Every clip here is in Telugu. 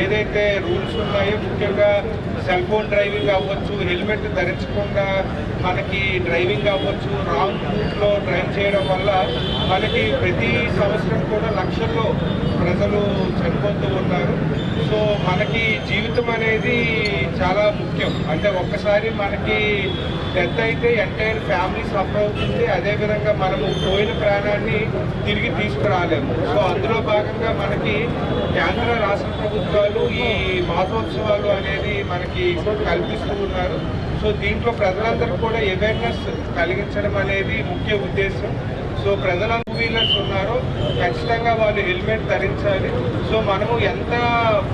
ఏదైతే రూల్స్ ఉన్నాయో ముఖ్యంగా సెల్ ఫోన్ డ్రైవింగ్ అవ్వచ్చు హెల్మెట్ ధరించకుండా మనకి డ్రైవింగ్ అవ్వచ్చు రాంగ్ రూట్లో డ్రైవ్ చేయడం వల్ల మనకి ప్రతి సంవత్సరం కూడా లక్షల్లో ప్రజలు చనిపోతూ ఉన్నారు. సో మనకి జీవితం అనేది చాలా ముఖ్యం. అంటే ఒక్కసారి మనకి డెత్ అయితే ఎంటైర్ ఫ్యామిలీ సఫర్ అవుతుంది. అదేవిధంగా మనము పోయిన ప్రాణాన్ని తిరిగి తీసుకురాలేము. సో అందులో భాగంగా మనకి కేంద్ర రాష్ట్ర ప్రభుత్వాలు ఈ మాసోత్సవాలు అనేది మనకి కల్పిస్తూ ఉన్నారు. సో దీంట్లో ప్రజలందరూ కూడా అవేర్నెస్ కలిగించడం అనేది ముఖ్య ఉద్దేశం. సో ప్రజల వీలర్స్ ఉన్నారో. ఖచ్చితంగా వాళ్ళు హెల్మెట్ ధరించాలి. సో మనము ఎంత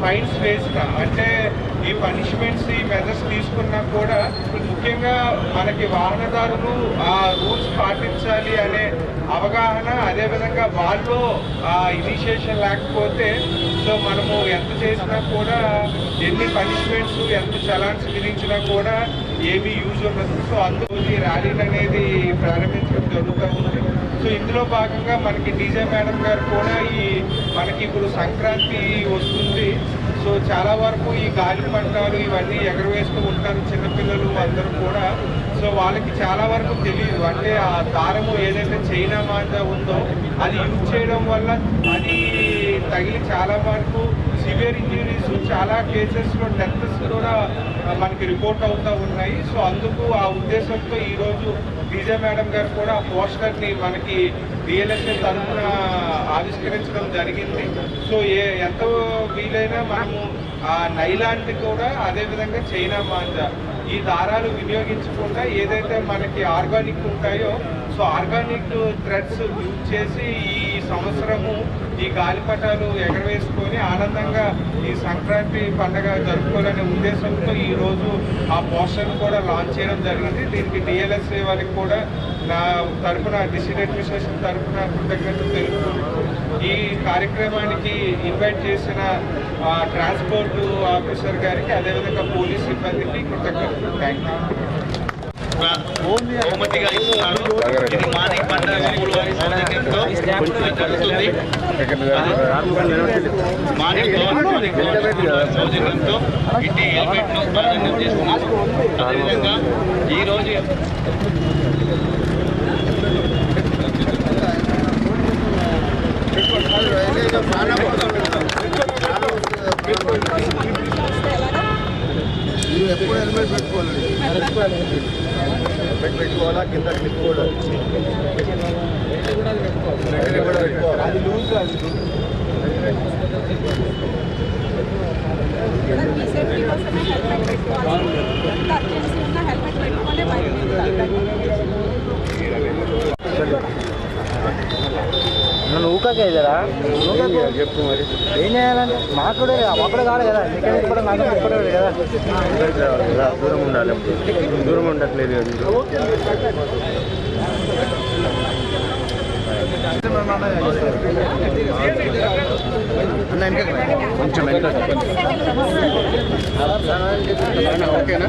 ఫైన్స్ వేసినా అంటే ఈ పనిష్మెంట్స్ ఈ మెజర్స్ తీసుకున్నా కూడా ముఖ్యంగా మనకి వాహనదారులు ఆ రూల్స్ పాటించాలి అనే అవగాహన అదేవిధంగా వాళ్ళు ఆ ఇనిషియేషన్ లేకపోతే సో మనము ఎంత చేసినా కూడా ఎన్ని పనిష్మెంట్స్ ఎంత చలాన్స్ విధించినా కూడా ఏమీ యూజ్ ఉండదు. సో అందుకు ఈ ర్యాలీలు అనేది ప్రారంభించడం జరుగుతూ ఉంది. సో ఇందులో భాగంగా మనకి డీజే మేడం గారు కూడా ఈ మనకి ఇప్పుడు సంక్రాంతి వస్తుంది. సో చాలా వరకు ఈ గాలి పట్టాలు ఇవన్నీ ఎగరవేస్తూ ఉంటారు చిన్నపిల్లలు అందరూ కూడా. సో వాళ్ళకి చాలా వరకు తెలియదు. అంటే ఆ దారము ఏదైతే చైనా మాట ఉందో అది యూజ్ చేయడం వల్ల అది తగిలి చాలా వరకు సివియర్ ఇంజరీస్ చాలా కేసెస్లో డెత్స్ కూడా మనకి రిపోర్ట్ అవుతూ ఉన్నాయి. సో అందుకు ఆ ఉద్దేశంతో ఈరోజు డీజే మేడం గారు కూడా ఆ పోస్టర్ని మనకి డిఎల్ఎస్ఏ తరఫున ఆవిష్కరించడం జరిగింది. సో ఏ ఎంత వీలైనా మనము ఆ నైలాంటి కూడా అదేవిధంగా చైనా మాంజా ఈ దారాలు వినియోగించకుండా ఏదైతే మనకి ఆర్గానిక్ ఉంటాయో సో ఆర్గానిక్ థ్రెడ్స్ యూజ్ చేసి ఈ సంవత్సరము ఈ గాలిపటాలు ఎగరవేసుకొని ఆనందంగా ఈ సంక్రాంతి పండగ జరుపుకోవాలనే ఉద్దేశంతో ఈరోజు ఆ పోస్టర్ కూడా లాంచ్ చేయడం జరిగింది. దీనికి డిఎల్ఎస్ఏ వాళ్ళకి కూడా నా తరపున డిస్ట్రిక్ట్ అడ్మినిస్ట్రేషన్ తరపున కృతజ్ఞతలు తెలుపుకుంటూ ఈ కార్యక్రమానికి ఇన్వైట్ చేసిన ట్రాన్స్పోర్టు ట్రాన్స్పోర్ట్ ఆఫీసర్ గారికి అదేవిధంగా పోలీస్ సిబ్బందికి కృతజ్ఞతలు. థ్యాంక్ యూ బహుమతిగా ఇస్తున్నారు. ఇది మానిక్ పండుగ సౌజన్యంతో జరుగుతుంది మానిక్ మానిక్ సౌజన్యంతో ఇంటి హెల్మెట్ను ప్రాధాన్యం చేస్తున్నారు. అదేవిధంగా ఈ రోజు ఎప్పుడు హెల్మెట్ పెట్టుకోవాలండి? హెల్మెట్ పెట్టుకోవాలా? కింద క్లిప్ కూడా పెట్టుకోవాలి అది లూజ్ అది జరా ఊకకు చెప్పు మరి. ఏం చేయాలంటే మాకు కూడా మాకు కూడా కాదు. కదా ఇక్కడ కూడా నాకు కూడా కదా. దూరం ఉండాలి దూరం ఉండట్లేదు అన్న వెనకకి రా. కొంచెం వెనక ఓకేనా?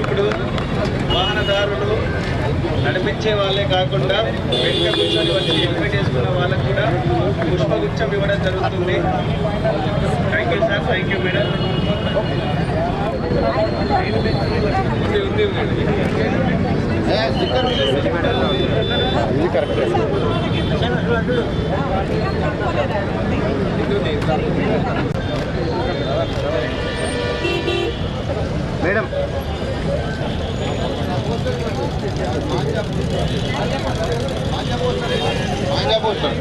ఇప్పుడు వాహనదారులు నడిపించే వాళ్ళే కాకుండా వెనుక కూర్చొని వచ్చి హెల్మెట్ వేసుకున్న వాళ్ళకు కూడా పుష్పగుచ్చం ఇవ్వడం జరుగుతుంది. Thank you sir thank you madam ఇది కరెక్ట్ మేడం మాంజా పోస్టర్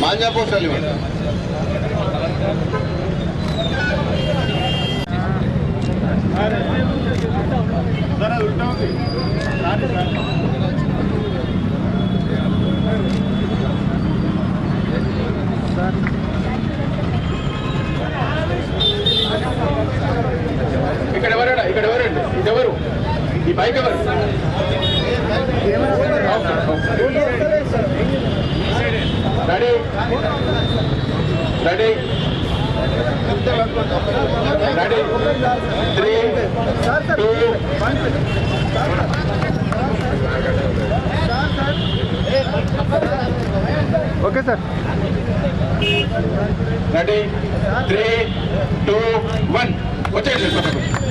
మాంజా poster madam ఈ బైక్ ఎవరు ready ready ready three two okay sir ready three two one వచ్చేయండి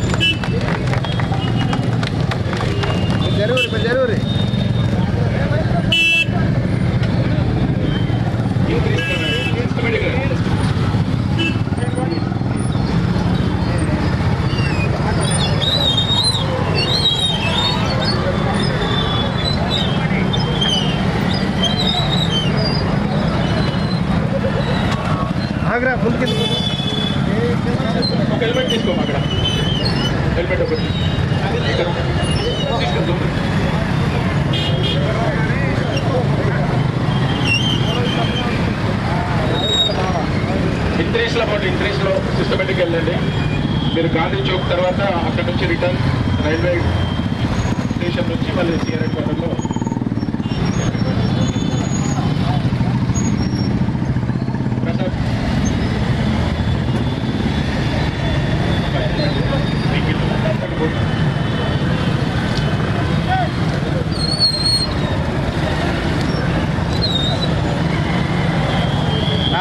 పక్కకు. జరూరి మీరు జరూరి ఆగ్రా ముందుకెళ్ళి ఒక హెల్మెట్ తీసుకోమా అక్కడ హెల్మెట్ ఒకటి ఇక్కడ. తీసుకో. ఇంట్రెస్ట్లో పాటు ఇంట్రెస్ట్లో సిస్టమేటిక్ వెళ్ళండి. మీరు గాంధీ చౌక్ తర్వాత అక్కడ నుంచి రిటర్న్ రైల్వే స్టేషన్ నుంచి మళ్ళీ సిఆర్ఎట్ క్వార్టర్లో